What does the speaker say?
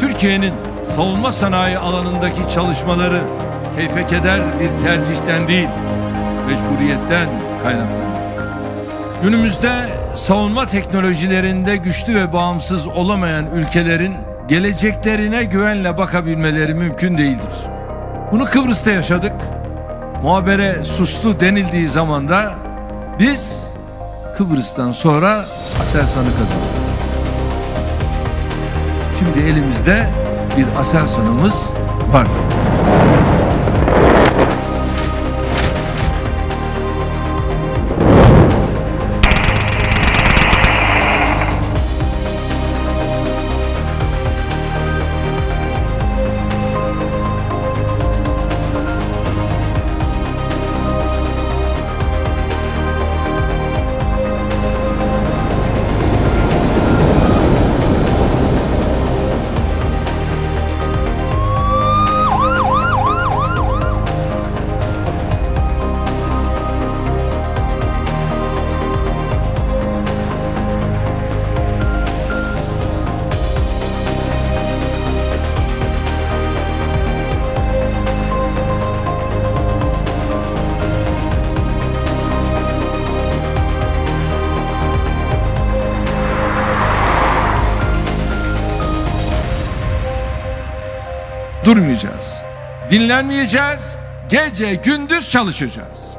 Türkiye'nin savunma sanayi alanındaki çalışmaları keyfe keder bir tercihten değil, mecburiyetten kaynaklanıyor. Günümüzde savunma teknolojilerinde güçlü ve bağımsız olamayan ülkelerin geleceklerine güvenle bakabilmeleri mümkün değildir. Bunu Kıbrıs'ta yaşadık. Muhabere sustu denildiği zaman da biz Kıbrıs'tan sonra Aselsan'ı kazandık. Şimdi elimizde bir Aselsan'ımız var. Durmayacağız. Dinlenmeyeceğiz. Gece gündüz çalışacağız.